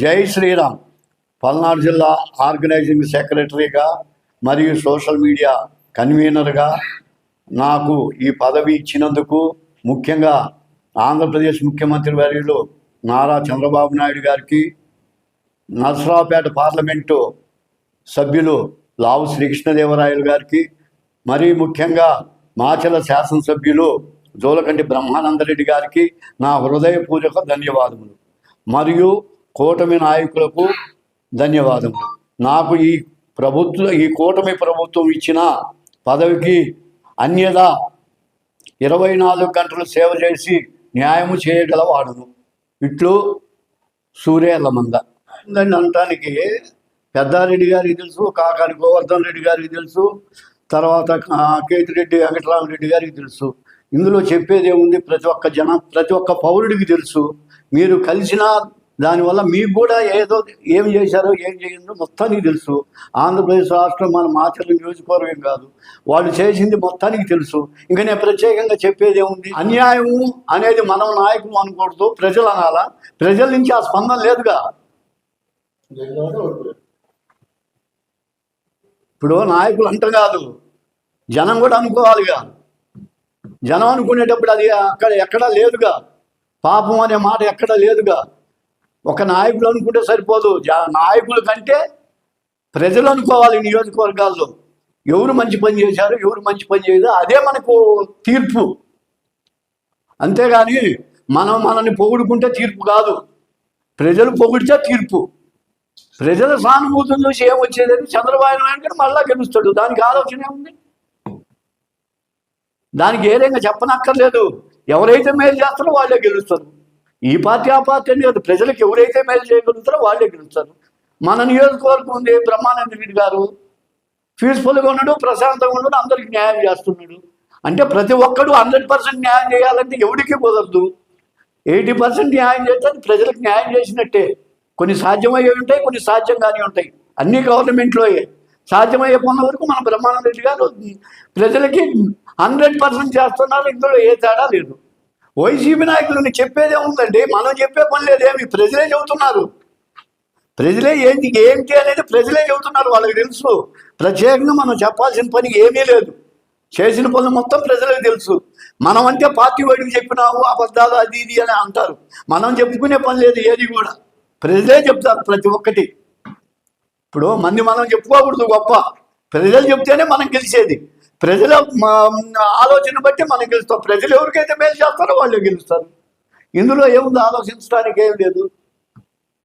జై శ్రీరామ్. పల్నాడు జిల్లా ఆర్గనైజింగ్ సెక్రటరీగా మరియు సోషల్ మీడియా కన్వీనర్గా నాకు ఈ పదవి ఇచ్చినందుకు ముఖ్యంగా ఆంధ్రప్రదేశ్ ముఖ్యమంత్రి వర్యులు నారా చంద్రబాబు నాయుడు గారికి నర్సరావుపేట పార్లమెంటు సభ్యులు లావు శ్రీకృష్ణదేవరాయలు గారికి మరీ ముఖ్యంగా మాచల శాసనసభ్యులు జోలకంటి బ్రహ్మానందరెడ్డి గారికి నా హృదయపూర్వక ధన్యవాదములు. మరియు కూటమి నాయకులకు ధన్యవాదములు. నాకు ఈ ప్రభుత్వ ఈ కూటమి ప్రభుత్వం ఇచ్చిన పదవికి అన్యదా ఇరవై నాలుగు గంటలు సేవ చేసి న్యాయము చేయగలవాడును. ఇట్లు సూర్యేళ్ళమంద దాన్ని అనటానికి పెద్దారెడ్డి గారికి తెలుసు కాకాని గోవర్ధన్ రెడ్డి గారికి తెలుసు తర్వాత కేతిరెడ్డి వెంకటరామరెడ్డి గారికి తెలుసు. ఇందులో చెప్పేది ఏముంది? ప్రతి ఒక్క జన ప్రతి ఒక్క పౌరుడికి తెలుసు. మీరు కలిసిన దానివల్ల మీకు కూడా ఏదో ఏం చేశారో ఏం చేయిందో మొత్తానికి తెలుసు. ఆంధ్రప్రదేశ్ రాష్ట్రం మన మాత్రలు నియోజకవర్గం కాదు. వాళ్ళు చేసింది మొత్తానికి తెలుసు. ఇంకా నేను ప్రత్యేకంగా చెప్పేది ఏముంది? అన్యాయం అనేది మనం నాయకులు అనకూడదు ప్రజలు అనాలా? ప్రజల నుంచి ఆ స్పందన లేదుగా. ఇప్పుడు నాయకులు అంట కాదు. జనం కూడా అనుకోవాలిగా. జనం అనుకునేటప్పుడు అది అక్కడ ఎక్కడా లేదుగా. పాపం అనే మాట ఎక్కడా లేదుగా. ఒక నాయకులు అనుకుంటే సరిపోదు. నాయకుల కంటే ప్రజలు అనుకోవాలి నియోజకవర్గాల్లో. ఎవరు మంచి పని చేశారు ఎవరు మంచి పని చేయదు అదే మనకు తీర్పు. అంతేగాని మనం మనల్ని పొగుడుకుంటే తీర్పు కాదు. ప్రజలు పొగిడితే తీర్పు. ప్రజల సానుభూతిని చూసి ఏమొచ్చేదని చంద్రబాబు నాయుడు గారు మళ్ళా గెలుస్తాడు. దానికి ఆలోచన ఏముంది? దానికి ఏదైనా చెప్పనక్కర్లేదు. ఎవరైతే మేలు చేస్తారో వాళ్ళే గెలుస్తారు. ఈ పార్టీ ఆ పార్టీ అని కాదు. ప్రజలకు ఎవరైతే మేలు చేయగలుగుతారో వాళ్ళే గెలుస్తారు. మన నియోజకవర్గం ఉంది బ్రహ్మానంద రెడ్డి గారు. పీస్ఫుల్గా ఉన్నాడు ప్రశాంతంగా ఉన్నాడు అందరికి న్యాయం చేస్తున్నాడు. అంటే ప్రతి ఒక్కడు హండ్రెడ్ పర్సెంట్ న్యాయం చేయాలంటే ఎవరికి కుదరదు. ఎయిటీ పర్సెంట్ న్యాయం చేస్తే అది ప్రజలకు న్యాయం చేసినట్టే. కొన్ని సాధ్యమయ్యే ఉంటాయి కొన్ని సాధ్యం కానీ ఉంటాయి. అన్ని గవర్నమెంట్లోయే. సాధ్యమయ్యే పనుల వరకు మన బ్రహ్మానంద రెడ్డి గారు ప్రజలకి హండ్రెడ్ పర్సెంట్ చేస్తున్నారు ఇందులో ఏ తేడా లేదు. వైసీపీ నాయకులు చెప్పేదే ఉందండి. మనం చెప్పే పని లేదేమి ప్రజలే చెబుతున్నారు. ప్రజలే ఏంటి? ఏంటి అనేది ప్రజలే చెబుతున్నారు. వాళ్ళకి తెలుసు. ప్రత్యేకంగా మనం చెప్పాల్సిన పని ఏమీ లేదు. చేసిన పనులు మొత్తం ప్రజలకు తెలుసు. మనం అంటే పార్టీ వాడికి చెప్పినావు అబద్ధాలు అది ఇది అని అంటారు. మనం చెప్పుకునే పని లేదు ఏది కూడా. ప్రజలే చెప్తారు ప్రతి ఒక్కటి. ఇప్పుడు మంది మనం చెప్పుకోకూడదు గొప్ప. ప్రజలు చెప్తేనే మనం గెలిచేది. ప్రజల ఆలోచన బట్టి మనం గెలుస్తాం. ప్రజలు ఎవరికైతే మేలు చేస్తారో వాళ్ళు గెలుస్తారు. ఇందులో ఏముంది? ఆలోచించడానికి ఏం లేదు.